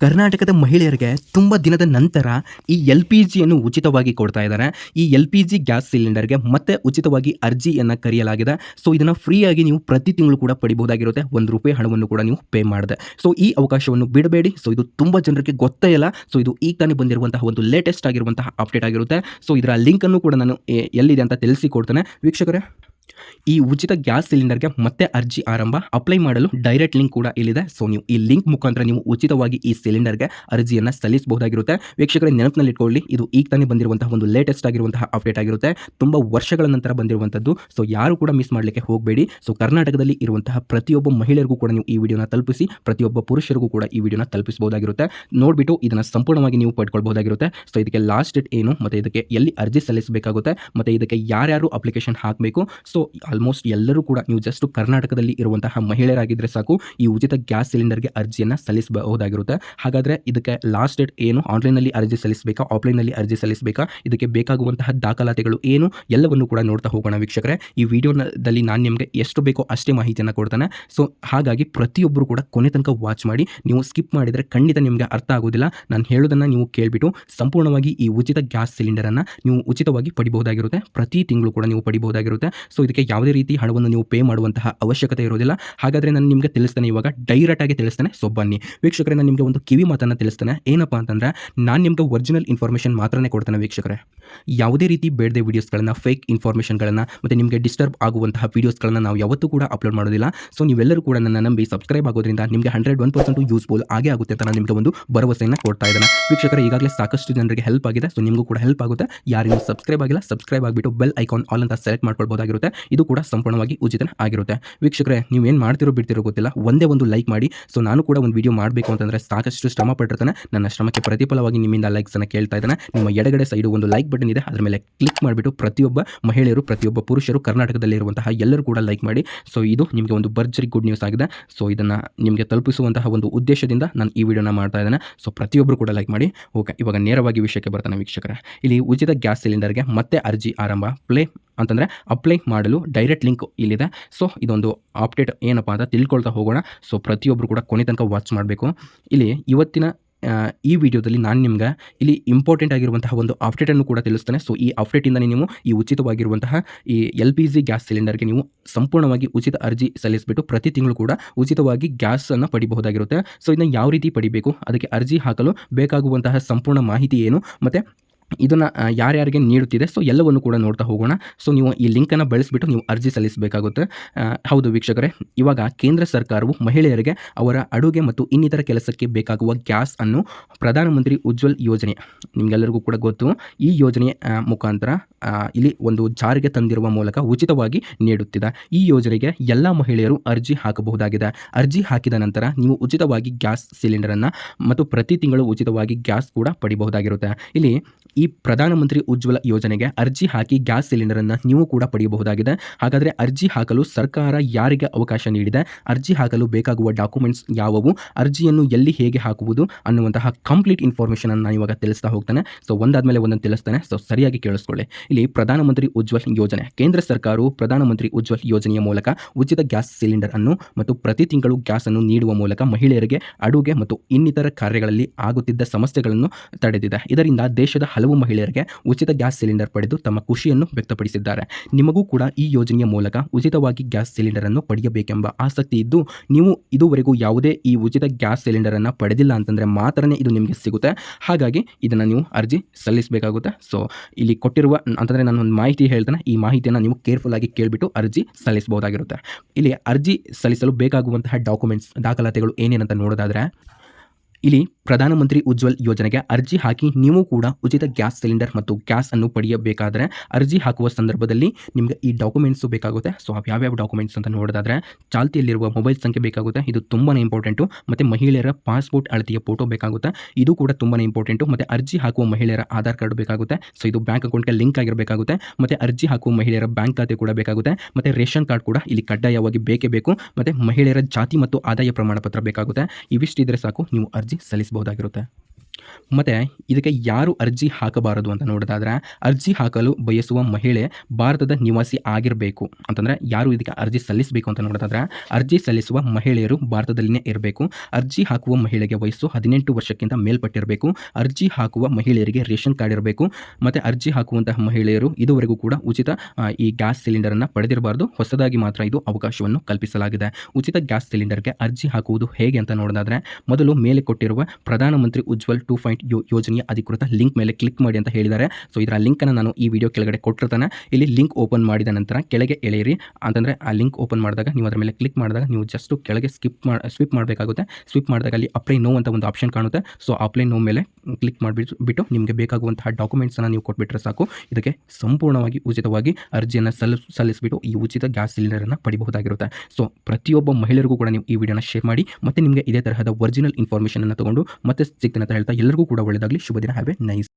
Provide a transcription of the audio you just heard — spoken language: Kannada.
ಕರ್ನಾಟಕದ ಮಹಿಳೆಯರಿಗೆ ತುಂಬ ದಿನದ ನಂತರ ಈ ಎಲ್ ಪಿ ಜಿಯನ್ನು ಉಚಿತವಾಗಿ ಕೊಡ್ತಾ ಇದ್ದಾರೆ. ಈ ಎಲ್ ಪಿ ಜಿ ಗ್ಯಾಸ್ ಸಿಲಿಂಡರ್ಗೆ ಮತ್ತೆ ಉಚಿತವಾಗಿ ಅರ್ಜಿಯನ್ನು ಕರೆಯಲಾಗಿದೆ. ಸೊ, ಇದನ್ನು ಫ್ರೀಯಾಗಿ ನೀವು ಪ್ರತಿ ತಿಂಗಳು ಕೂಡ ಪಡಿಬಹುದಾಗಿರುತ್ತೆ. ಒಂದು ರೂಪಾಯಿ ಹಣವನ್ನು ಕೂಡ ನೀವು ಪೇ ಮಾಡಿದೆ. ಸೊ, ಈ ಅವಕಾಶವನ್ನು ಬಿಡಬೇಡಿ. ಸೊ, ಇದು ತುಂಬ ಜನರಿಗೆ ಗೊತ್ತೇ ಇಲ್ಲ. ಸೊ, ಇದು ಈಗ ತಾನೇ ಬಂದಿರುವಂತಹ ಒಂದು ಲೇಟೆಸ್ಟ್ ಆಗಿರುವಂತಹ ಅಪ್ಡೇಟ್ ಆಗಿರುತ್ತೆ. ಸೊ, ಇದರ ಲಿಂಕನ್ನು ಕೂಡ ನಾನು ಎಲ್ಲಿದೆ ಅಂತ ತಿಳಿಸಿಕೊಡ್ತೇನೆ ವೀಕ್ಷಕರೇ ಈ ಉಚಿತ ಗ್ಯಾಸ್ ಸಿಲಿಂಡರ್ಗೆ ಮತ್ತೆ ಅರ್ಜಿ ಆರಂಭ, ಅಪ್ಲೈ ಮಾಡಲು ಡೈರೆಕ್ಟ್ ಲಿಂಕ್ ಕೂಡ ಇಲ್ಲಿದೆ. ಸೊ ನೀವು ಈ ಲಿಂಕ್ ಮುಖಾಂತರ ನೀವು ಉಚಿತವಾಗಿ ಈ ಸಿಲಿಂಡರ್ಗೆ ಅರ್ಜಿಯನ್ನು ಸಲ್ಲಿಸಬಹುದಾಗಿರುತ್ತೆ. ವೀಕ್ಷಕರೇ ನೆನಪಿನಲ್ಲಿ ಇಟ್ಕೊಳ್ಳಿ ಇದು ಈಗ ತಾನೇ ಬಂದಿರುವಂತಹ ಒಂದು ಲೇಟೆಸ್ಟ್ ಆಗಿರುವಂತಹ ಅಪ್ಡೇಟ್ ಆಗಿರುತ್ತೆ. ತುಂಬ ವರ್ಷಗಳ ನಂತರ ಬಂದಿರುವಂಥದ್ದು. ಸೊ ಯಾರು ಕೂಡ ಮಿಸ್ ಮಾಡಲಿಕ್ಕೆ ಹೋಗಬೇಡಿ. ಸೊ ಕರ್ನಾಟಕದಲ್ಲಿ ಇರುವಂತಹ ಪ್ರತಿಯೊಬ್ಬ ಮಹಿಳೆಯರಿಗೂ ಕೂಡ ನೀವು ಈ ವಿಡಿಯೋನ ತಲುಪಿಸಿ, ಪ್ರತಿಯೊಬ್ಬ ಪುರುಷರಿಗೂ ಕೂಡ ಈ ವಿಡಿಯೋನ ತಲುಪಿಸಬಹುದಾಗಿರುತ್ತೆ. ನೋಡಿಬಿಟ್ಟು ಇದನ್ನು ಸಂಪೂರ್ಣವಾಗಿ ನೀವು ಪಡ್ಕೊಳ್ಬಹುದಾಗಿರುತ್ತೆ. ಸೊ ಇದಕ್ಕೆ ಲಾಸ್ಟ್ ಡೇಟ್ ಏನು? ಮತ್ತು ಇದಕ್ಕೆ ಎಲ್ಲಿ ಅರ್ಜಿ ಸಲ್ಲಿಸಬೇಕಾಗುತ್ತೆ? ಮತ್ತು ಇದಕ್ಕೆ ಯಾರ್ಯಾರು ಅಪ್ಲಿಕೇಶನ್ ಹಾಕಬೇಕು? ಸೊ ಆಲ್ಮೋಸ್ಟ್ ಎಲ್ಲರೂ ಕೂಡ ನೀವು ಜಸ್ಟ್ ಕರ್ನಾಟಕದಲ್ಲಿ ಇರುವಂತಹ ಮಹಿಳೆಯರಾಗಿದ್ದರೆ ಸಾಕು, ಈ ಉಚಿತ ಗ್ಯಾಸ್ ಸಿಲಿಂಡರ್ಗೆ ಅರ್ಜಿಯನ್ನು ಸಲ್ಲಿಸಬಹುದಾಗಿರುತ್ತೆ. ಹಾಗಾದರೆ ಇದಕ್ಕೆ ಲಾಸ್ಟ್ ಡೇಟ್ ಏನು ಆನ್ಲೈನ್ನಲ್ಲಿ ಅರ್ಜಿ ಸಲ್ಲಿಸಬೇಕಾ ಆಫ್ಲೈನಲ್ಲಿ ಅರ್ಜಿ ಸಲ್ಲಿಸಬೇಕಾ, ಇದಕ್ಕೆ ಬೇಕಾಗುವಂತಹ ದಾಖಲಾತಿಗಳು ಏನು, ಎಲ್ಲವನ್ನು ಕೂಡ ನೋಡ್ತಾ ಹೋಗೋಣ ವೀಕ್ಷಕರೇ. ಈ ವಿಡಿಯೋದಲ್ಲಿ ನಾನು ನಿಮಗೆ ಎಷ್ಟು ಬೇಕೋ ಅಷ್ಟೇ ಮಾಹಿತಿಯನ್ನು ಕೊಡ್ತಾನೆ. ಸೊ ಹಾಗಾಗಿ ಪ್ರತಿಯೊಬ್ಬರು ಕೂಡ ಕೊನೆ ತನಕ ವಾಚ್ ಮಾಡಿ, ನೀವು ಸ್ಕಿಪ್ ಮಾಡಿದರೆ ಖಂಡಿತ ನಿಮಗೆ ಅರ್ಥ ಆಗೋದಿಲ್ಲ. ನಾನು ಹೇಳೋದನ್ನು ನೀವು ಕೇಳಿಬಿಟ್ಟು, ಸಂಪೂರ್ಣವಾಗಿ ಈ ಉಚಿತ ಗ್ಯಾಸ್ ಸಿಲಿಂಡರನ್ನು ನೀವು ಉಚಿತವಾಗಿ ಪಡಿಬಹುದಾಗಿರುತ್ತೆ. ಪ್ರತಿ ತಿಂಗಳು ಕೂಡ ನೀವು ಪಡಿಬಹುದಾಗಿರುತ್ತೆ. ಸೊ ಇದಕ್ಕೆ ಯಾವುದೇ ರೀತಿ ಹಣವನ್ನು ನೀವು ಪೇ ಮಾಡುವಂತಹ ಅವಶ್ಯಕತೆ ಇರೋದಿಲ್ಲ. ಹಾಗಾದರೆ ನಾನು ನಿಮಗೆ ತಿಳಿಸ್ತೇನೆ ಇವಾಗ ಡೈರೆಕ್ಟ್ ಆಗಿ ತಿಳಿಸ್ತೇನೆ ಸೊ ಬನ್ನಿ. ವೀಕ್ಷಕರೇ, ನಾನು ನಿಮಗೆ ಒಂದು ಕಿವಿ ಮಾತನ್ನು ತಿಳಿಸ್ತೇನೆ. ಏನಪ್ಪ ಅಂತಂದರೆ, ನಾನು ನಿಮಗೆ ಒರಿಜಿನಲ್ ಇನ್ಫಾರ್ಮೇಷನ್ ಮಾತ್ರನೇ ಕೊಡ್ತೇನೆ ವೀಕ್ಷಕರೇ. ಯಾವುದೇ ರೀತಿ ಬೇಡದೆ ವೀಡಿಯೋಸ್ಗಳನ್ನು ಫೇಕ್ ಇನ್ಫಾರ್ಮೇಷನ್ಗಳನ್ನು ಮತ್ತು ನಿಮಗೆ ಡಿಸ್ಟರ್ಬ್ ಆಗುವಂತಹ ವೀಡಿಯೋಸ್ಗಳನ್ನು ನಾವು ಯಾವತ್ತೂ ಕೂಡ ಅಪ್ಲೋಡ್ ಮಾಡೋದಿಲ್ಲ. ಸೊ ನೀವೆಲ್ಲರೂ ಕೂಡ ನನ್ನ ನಂಬಿ ಸಬ್ಸ್ಕ್ರೈಬ್ ಆಗೋದ್ರಿಂದ ನಿಮಗೆ ಹಂಡ್ರೆಡ್ ಒನ್ ಪರ್ಸೆಂಟ್ ಯೂಸ್ಫುಲ್ ಆಗೇ ಆಗುತ್ತೆ ಅಂತ ನಾನು ನಿಮಗೆ ಒಂದು ಭರವಸೆಯನ್ನು ಕೊಡ್ತಾ ಇದ್ದೇನೆ. ವೀಕ್ಷಕರ, ಈಗಾಗಲೇ ಸಾಕಷ್ಟು ಜನರಿಗೆ ಹೆಲ್ಪ್ ಆಗಿದೆ. ಸೊ ನಿಮಗೂ ಕೂಡ ಹೆಲ್ಪ್ ಆಗುತ್ತೆ. ಯಾರಿಗೂ ಸಬ್ಸ್ಕ್ರೈಬ್ ಆಗಿಲ್ಲ ಸಬ್ಸ್ಕ್ರೈಬ್ ಆಗಿಬಿಟ್ಟು ಬೆಲ್ ಐಕಾನ್ ಆಲ್ ಅಂತ ಸೆಲೆಕ್ಟ್ ಮಾಡ್ಕೊಳ್ಬೋದಾಗಿರುತ್ತೆ. ಇದು ಕೂಡ ಸಂಪೂರ್ಣವಾಗಿ ಉಚಿತ ಆಗಿರುತ್ತೆ. ವೀಕ್ಷಕರೇ, ನೀವು ಏನು ಮಾಡ್ತಿರೋ ಬಿಡ್ತಿರೋ ಗೊತ್ತಿಲ್ಲ. ಒಂದೇ ಒಂದು ಲೈಕ್ ಮಾಡಿ. ಸೊ ನಾನು ಕೂಡ ಒಂದು ವಿಡಿಯೋ ಮಾಡಬೇಕು ಅಂತಂದರೆ ಸಾಕಷ್ಟು ಶ್ರಮ ಪಟ್ಟಿರ್ತಾನೆ ನನ್ನ ಶ್ರಮಕ್ಕೆ ಪ್ರತಿಫಲವಾಗಿ ನಿಮ್ಮಿಂದ ಲೈಕ್ಸನ್ನು ಕೇಳ್ತಾ ಇದ್ದಾನೆ. ನಿಮ್ಮ ಎಡಗಡೆ ಸೈಡು ಒಂದು ಲೈಕ್ ಬಟನ್ ಇದೆ. ಅದರ ಮೇಲೆ ಕ್ಲಿಕ್ ಮಾಡಿಬಿಟ್ಟು ಪ್ರತಿಯೊಬ್ಬ ಮಹಿಳೆಯರು, ಪ್ರತಿಯೊಬ್ಬ ಪುರುಷರು ಕರ್ನಾಟಕದಲ್ಲಿರುವಂತಹ ಎಲ್ಲರೂ ಕೂಡ ಲೈಕ್ ಮಾಡಿ. ಸೊ ಇದು ನಿಮಗೆ ಒಂದು ಭರ್ಜರಿ ಗುಡ್ ನ್ಯೂಸ್ ಆಗಿದೆ. ಸೊ ಇದನ್ನು ನಿಮಗೆ ತಲುಪಿಸುವಂತಹ ಒಂದು ಉದ್ದೇಶದಿಂದ ನಾನು ಈ ವಿಡಿಯೋನ ಮಾಡ್ತಾ ಇದ್ದೇನೆ. ಸೊ ಪ್ರತಿಯೊಬ್ಬರು ಕೂಡ ಲೈಕ್ ಮಾಡಿ. ಓಕೆ ಇವಾಗ ನೇರವಾಗಿ ವಿಷಯಕ್ಕೆ ಬರ್ತಾನೆ ವೀಕ್ಷಕರ. ಇಲ್ಲಿ ಉಚಿತ ಗ್ಯಾಸ್ ಸಿಲಿಂಡರ್ಗೆ ಮತ್ತೆ ಅರ್ಜಿ ಆರಂಭ. ಪ್ಲೇ ಅಂತಂದರೆ ಅಪ್ಲೈ ಮಾಡಲು ಡೈರೆಕ್ಟ್ ಲಿಂಕ್ ಇಲ್ಲಿದೆ. ಸೊ ಇದೊಂದು ಅಪ್ಡೇಟ್ ಏನಪ್ಪ ಅಂತ ತಿಳ್ಕೊಳ್ತಾ ಹೋಗೋಣ. ಸೊ ಪ್ರತಿಯೊಬ್ಬರು ಕೂಡ ಕೊನೆ ತನಕ ವಾಚ್ ಮಾಡಬೇಕು. ಇಲ್ಲಿ ಇವತ್ತಿನ ಈ ವಿಡಿಯೋದಲ್ಲಿ ನಾನು ನಿಮ್ಗೆ ಇಲ್ಲಿ ಇಂಪಾರ್ಟೆಂಟ್ ಆಗಿರುವಂತಹ ಒಂದು ಅಪ್ಡೇಟನ್ನು ಕೂಡ ತಿಳಿಸ್ತೇನೆ. ಸೊ ಈ ಅಪ್ಡೇಟಿಂದಲೇ ನೀವು ಈ ಉಚಿತವಾಗಿರುವಂತಹ ಈ ಎಲ್ ಪಿ ಜಿ ಗ್ಯಾಸ್ ಸಿಲಿಂಡರ್ಗೆ ನೀವು ಸಂಪೂರ್ಣವಾಗಿ ಉಚಿತ ಅರ್ಜಿ ಸಲ್ಲಿಸಿಬಿಟ್ಟು ಪ್ರತಿ ತಿಂಗಳು ಕೂಡ ಉಚಿತವಾಗಿ ಗ್ಯಾಸನ್ನು ಪಡಿಬಹುದಾಗಿರುತ್ತೆ. ಸೊ ಇದನ್ನು ಯಾವ ರೀತಿ ಪಡಿಬೇಕು? ಅದಕ್ಕೆ ಅರ್ಜಿ ಹಾಕಲು ಬೇಕಾಗುವಂತಹ ಸಂಪೂರ್ಣ ಮಾಹಿತಿ ಏನು? ಮತ್ತು ಇದನ್ನು ಯಾರ್ಯಾರಿಗೆ ನೀಡುತ್ತಿದೆ ಸೊ ಎಲ್ಲವನ್ನು ಕೂಡ ನೋಡ್ತಾ ಹೋಗೋಣ. ಸೊ ನೀವು ಈ ಲಿಂಕನ್ನು ಬಳಸಿಬಿಟ್ಟು ನೀವು ಅರ್ಜಿ ಸಲ್ಲಿಸಬೇಕಾಗುತ್ತೆ. ಹೌದು ವೀಕ್ಷಕರೇ, ಇವಾಗ ಕೇಂದ್ರ ಸರ್ಕಾರವು ಮಹಿಳೆಯರಿಗೆ ಅವರ ಅಡುಗೆ ಮತ್ತು ಇನ್ನಿತರ ಕೆಲಸಕ್ಕೆ ಬೇಕಾಗುವ ಗ್ಯಾಸ್ ಅನ್ನು ಪ್ರಧಾನಮಂತ್ರಿ ಉಜ್ವಲ್ ಯೋಜನೆ, ನಿಮಗೆಲ್ಲರಿಗೂ ಕೂಡ ಗೊತ್ತು, ಈ ಯೋಜನೆ ಮುಖಾಂತರ ಇಲ್ಲಿ ಒಂದು ಜಾರಿಗೆ ತಂದಿರುವ ಮೂಲಕ ಉಚಿತವಾಗಿ ನೀಡುತ್ತಿದೆ. ಈ ಯೋಜನೆಗೆ ಎಲ್ಲ ಮಹಿಳೆಯರು ಅರ್ಜಿ ಹಾಕಬಹುದಾಗಿದೆ. ಅರ್ಜಿ ಹಾಕಿದ ನಂತರ ನೀವು ಉಚಿತವಾಗಿ ಗ್ಯಾಸ್ ಸಿಲಿಂಡರನ್ನು ಮತ್ತು ಪ್ರತಿ ತಿಂಗಳು ಉಚಿತವಾಗಿ ಗ್ಯಾಸ್ ಕೂಡ ಪಡಿಬಹುದಾಗಿರುತ್ತೆ. ಇಲ್ಲಿ ಈ ಪ್ರಧಾನಮಂತ್ರಿ ಉಜ್ವಲ ಯೋಜನೆಗೆ ಅರ್ಜಿ ಹಾಕಿ ಗ್ಯಾಸ್ ಸಿಲಿಂಡರನ್ನು ನೀವು ಕೂಡ ಪಡೆಯಬಹುದಾಗಿದೆ. ಹಾಗಾದರೆ ಅರ್ಜಿ ಹಾಕಲು ಸರ್ಕಾರ ಯಾರಿಗೆ ಅವಕಾಶ ನೀಡಿದೆ? ಅರ್ಜಿ ಹಾಕಲು ಬೇಕಾಗುವ ಡಾಕ್ಯುಮೆಂಟ್ಸ್ ಯಾವುವು? ಅರ್ಜಿಯನ್ನು ಎಲ್ಲಿ ಹೇಗೆ ಹಾಕುವುದು? ಅನ್ನುವಂತಹ ಕಂಪ್ಲೀಟ್ ಇನ್ಫಾರ್ಮೇಷನ್ ನಾನು ಇವಾಗ ತಿಳಿಸ್ತಾ ಹೋಗ್ತಾನೆ. ಸೊ ಒಂದಾದ್ಮೇಲೆ ಒಂದನ್ನು ತಿಳಿಸ್ತಾನೆ. ಸೊ ಸರಿಯಾಗಿ ಕೇಳಿಸ್ಕೊಳ್ಳಿ. ಇಲ್ಲಿ ಪ್ರಧಾನಮಂತ್ರಿ ಉಜ್ವಲ್ ಯೋಜನೆ. ಕೇಂದ್ರ ಸರ್ಕಾರವು ಪ್ರಧಾನಮಂತ್ರಿ ಉಜ್ವಲ್ ಯೋಜನೆಯ ಮೂಲಕ ಉಚಿತ ಗ್ಯಾಸ್ ಸಿಲಿಂಡರ್ ಅನ್ನು ಮತ್ತು ಪ್ರತಿ ತಿಂಗಳು ಗ್ಯಾಸ್ ಅನ್ನು ನೀಡುವ ಮೂಲಕ ಮಹಿಳೆಯರಿಗೆ, ಅಡುಗೆ ಮತ್ತು ಇನ್ನಿತರ ಕಾರ್ಯಗಳಲ್ಲಿ ಆಗುತ್ತಿದ್ದ ಸಮಸ್ಯೆಗಳನ್ನು ತಡೆದಿದೆ. ಇದರಿಂದ ದೇಶದ ಹಲವು ಮಹಿಳೆಯರಿಗೆ ಉಚಿತ ಗ್ಯಾಸ್ ಸಿಲಿಂಡರ್ ಪಡೆದು ತಮ್ಮ ಖುಷಿಯನ್ನು ವ್ಯಕ್ತಪಡಿಸಿದ್ದಾರೆ. ನಿಮಗೂ ಕೂಡ ಈ ಯೋಜನೆಯ ಮೂಲಕ ಉಚಿತವಾಗಿ ಗ್ಯಾಸ್ ಸಿಲಿಂಡರ್ ಅನ್ನು ಪಡೆಯಬೇಕೆಂಬ ಆಸಕ್ತಿ ಇದ್ದು, ನೀವು ಇದುವರೆಗೂ ಯಾವುದೇ ಈ ಉಚಿತ ಗ್ಯಾಸ್ ಸಿಲಿಂಡರ್ ಅನ್ನು ಪಡೆದಿಲ್ಲ ಅಂತಂದರೆ ಮಾತ್ರನೇ ಇದು ನಿಮಗೆ ಸಿಗುತ್ತೆ. ಹಾಗಾಗಿ ಇದನ್ನು ನೀವು ಅರ್ಜಿ ಸಲ್ಲಿಸಬೇಕಾಗುತ್ತೆ. ಸೊ ಇಲ್ಲಿ ಕೊಟ್ಟಿರುವ ಅಂತಂದ್ರೆ ನಾನು ಒಂದು ಮಾಹಿತಿ ಹೇಳ್ತೇನೆ. ಈ ಮಾಹಿತಿಯನ್ನು ನೀವು ಕೇರ್ಫುಲ್ ಆಗಿ ಕೇಳಿಬಿಟ್ಟು ಅರ್ಜಿ ಸಲ್ಲಿಸಬಹುದಾಗಿರುತ್ತೆ. ಇಲ್ಲಿ ಅರ್ಜಿ ಸಲ್ಲಿಸಲು ಬೇಕಾಗುವಂತಹ ಡಾಕ್ಯುಮೆಂಟ್ಸ್, ದಾಖಲಾತಿಗಳು ಏನೇನಂತ ನೋಡೋದಾದರೆ ಇಲ್ಲಿ ಪ್ರಧಾನಮಂತ್ರಿ ಉಜ್ವಲ್ ಯೋಜನೆಗೆ ಅರ್ಜಿ ಹಾಕಿ ನೀವು ಕೂಡ ಉಚಿತ ಗ್ಯಾಸ್ ಸಿಲಿಂಡರ್ ಮತ್ತು ಗ್ಯಾಸ್ ಅನ್ನು ಪಡೆಯಬೇಕಾದರೆ ಅರ್ಜಿ ಹಾಕುವ ಸಂದರ್ಭದಲ್ಲಿ ನಿಮಗೆ ಈ ಡಾಕ್ಯುಮೆಂಟ್ಸು ಬೇಕಾಗುತ್ತೆ. ಸೊ, ಅವು ಯಾವ್ಯಾವ ಡಾಕ್ಯುಮೆಂಟ್ಸ್ ಅಂತ ನೋಡೋದಾದರೆ ಚಾಲ್ತಿಯಲ್ಲಿರುವ ಮೊಬೈಲ್ ಸಂಖ್ಯೆ ಬೇಕಾಗುತ್ತೆ. ಇದು ತುಂಬಾ ಇಂಪಾರ್ಟೆಂಟು. ಮತ್ತು ಮಹಿಳೆಯರ ಪಾಸ್ಪೋರ್ಟ್ ಅಳತೆಯ ಫೋಟೋ ಬೇಕಾಗುತ್ತೆ. ಇದು ಕೂಡ ತುಂಬಾ ಇಂಪಾರ್ಟೆಂಟು. ಮತ್ತು ಅರ್ಜಿ ಹಾಕುವ ಮಹಿಳೆಯರ ಆಧಾರ್ ಕಾರ್ಡ್ ಬೇಕಾಗುತ್ತೆ. ಸೊ, ಇದು ಬ್ಯಾಂಕ್ ಅಕೌಂಟ್ಗೆ ಲಿಂಕ್ ಆಗಿರಬೇಕಾಗುತ್ತೆ. ಮತ್ತು ಅರ್ಜಿ ಹಾಕುವ ಮಹಿಳೆಯರ ಬ್ಯಾಂಕ್ ಖಾತೆ ಕೂಡ ಬೇಕಾಗುತ್ತೆ. ಮತ್ತು ರೇಷನ್ ಕಾರ್ಡ್ ಕೂಡ ಇಲ್ಲಿ ಕಡ್ಡಾಯವಾಗಿ ಬೇಕೇ ಬೇಕು. ಮತ್ತು ಮಹಿಳೆಯರ ಜಾತಿ ಮತ್ತು ಆದಾಯ ಪ್ರಮಾಣ ಪತ್ರ ಬೇಕಾಗುತ್ತೆ. ಇವಿಷ್ಟಿದ್ರೆ ಸಾಕು, ನೀವು ಅರ್ಜಿ ಸಲ್ಲಿಸಬಹುದಾಗಿರುತ್ತೆ ಮತ್ತು ಇದಕ್ಕೆ ಯಾರು ಅರ್ಜಿ ಹಾಕಬಾರದು ಅಂತ ನೋಡೋದಾದ್ರೆ, ಅರ್ಜಿ ಹಾಕಲು ಬಯಸುವ ಮಹಿಳೆ ಭಾರತದ ನಿವಾಸಿ ಆಗಿರಬೇಕು. ಅಂತಂದರೆ ಯಾರು ಇದಕ್ಕೆ ಅರ್ಜಿ ಸಲ್ಲಿಸಬೇಕು ಅಂತ ನೋಡೋದಾದ್ರೆ, ಅರ್ಜಿ ಸಲ್ಲಿಸುವ ಮಹಿಳೆಯರು ಭಾರತದಲ್ಲಿನೇ ಇರಬೇಕು. ಅರ್ಜಿ ಹಾಕುವ ಮಹಿಳೆಗೆ ವಯಸ್ಸು ಹದಿನೆಂಟು ವರ್ಷಕ್ಕಿಂತ ಮೇಲ್ಪಟ್ಟಿರಬೇಕು. ಅರ್ಜಿ ಹಾಕುವ ಮಹಿಳೆಯರಿಗೆ ರೇಷನ್ ಕಾರ್ಡ್ ಇರಬೇಕು. ಮತ್ತು ಅರ್ಜಿ ಹಾಕುವಂತಹ ಮಹಿಳೆಯರು ಇದುವರೆಗೂ ಕೂಡ ಉಚಿತ ಈ ಗ್ಯಾಸ್ ಸಿಲಿಂಡರನ್ನು ಪಡೆದಿರಬಾರ್ದು. ಹೊಸದಾಗಿ ಮಾತ್ರ ಇದು ಅವಕಾಶವನ್ನು ಕಲ್ಪಿಸಲಾಗಿದೆ. ಉಚಿತ ಗ್ಯಾಸ್ ಸಿಲಿಂಡರ್ಗೆ ಅರ್ಜಿ ಹಾಕುವುದು ಹೇಗೆ ಅಂತ ನೋಡೋದಾದರೆ, ಮೊದಲು ಮೇಲೆ ಕೊಟ್ಟಿರುವ ಪ್ರಧಾನಮಂತ್ರಿ ಉಜ್ವಲ್ ಟೂ ಪಾಯಿಂಟ್ ಯೋಜನೆಯ ಅಧಿಕೃತ ಲಿಂಕ್ ಮೇಲೆ ಕ್ಲಿಕ್ ಮಾಡಿ ಅಂತ ಹೇಳಿದ್ದಾರೆ ಸೊ ಇದರ ಲಿಂಕನ್ನು ನಾನು ಈ ವಿಡಿಯೋ ಕೆಳಗಡೆ ಕೊಟ್ಟಿರ್ತಾನೆ ಇಲ್ಲಿ ಲಿಂಕ್ ಓಪನ್ ಮಾಡಿದ ನಂತರ ಕೆಳಗೆ ಎಳೆಯಿರಿ ಅಂತಂದರೆ ಆ ಲಿಂಕ್ ಓಪನ್ ಮಾಡಿದಾಗ ನೀವು ಅದರ ಮೇಲೆ ಕ್ಲಿಕ್ ಮಾಡಿದಾಗ ನೀವು ಜಸ್ಟ್ ಕೆಳಗೆ ಸ್ಕಿಪ್ ಮಾಡಿ ಸ್ವಿಪ್ ಮಾಡಬೇಕಾಗುತ್ತೆ ಸ್ವಿಪ್ ಮಾಡಿದಾಗ ಅಲ್ಲಿ ಅಪ್ಲೈ ನೋ ಅಂತ ಒಂದು ಆಪ್ಷನ್ ಕಾಣುತ್ತೆ ಸೊ ಅಪ್ಲೈ ನೋ ಮೇಲೆ ಕ್ಲಿಕ್ ಮಾಡಿಬಿಟ್ಟು ಬಿಟ್ಟು ನಿಮಗೆ ಬೇಕಾಗುವಂತಹ ಡಾಕ್ಯುಮೆಂಟ್ಸನ್ನು ನೀವು ಕೊಟ್ಬಿಟ್ರೆ ಸಾಕು ಇದಕ್ಕೆ ಸಂಪೂರ್ಣವಾಗಿ ಉಚಿತವಾಗಿ ಅರ್ಜಿಯನ್ನು ಸಲ್ ಸಲ್ಲಿಸಿಬಿಟ್ಟು ಈ ಉಚಿತ ಗ್ಯಾಸ್ ಸಿಲಿಂಡರನ್ನು ಪಡಿಬಹುದಾಗಿರುತ್ತೆ ಸೊ ಪ್ರತಿಯೊಬ್ಬ ಮಹಿಳೆಯರಿಗೂ ಕೂಡ ನೀವು ಈ ವಿಡಿಯೋನ ಶೇರ್ ಮಾಡಿ ಮತ್ತು ನಿಮಗೆ ಇದೇ ತರಹದ ಒರಿಜಿನಲ್ ಇನ್ಫಾರ್ಮೇಷನನ್ನು ತಗೊಂಡು ಮತ್ತೆ ಸಿಗ್ತೀನಿ ಅಂತ ಹೇಳ್ತಾ ಎಲ್ಲರಿಗೂ ಕೂಡ ಒಳ್ಳೆಯದಾಗಲಿ ಶುಭ ದಿನ ಹ್ಯಾವ್ ಎ ನೈಸ್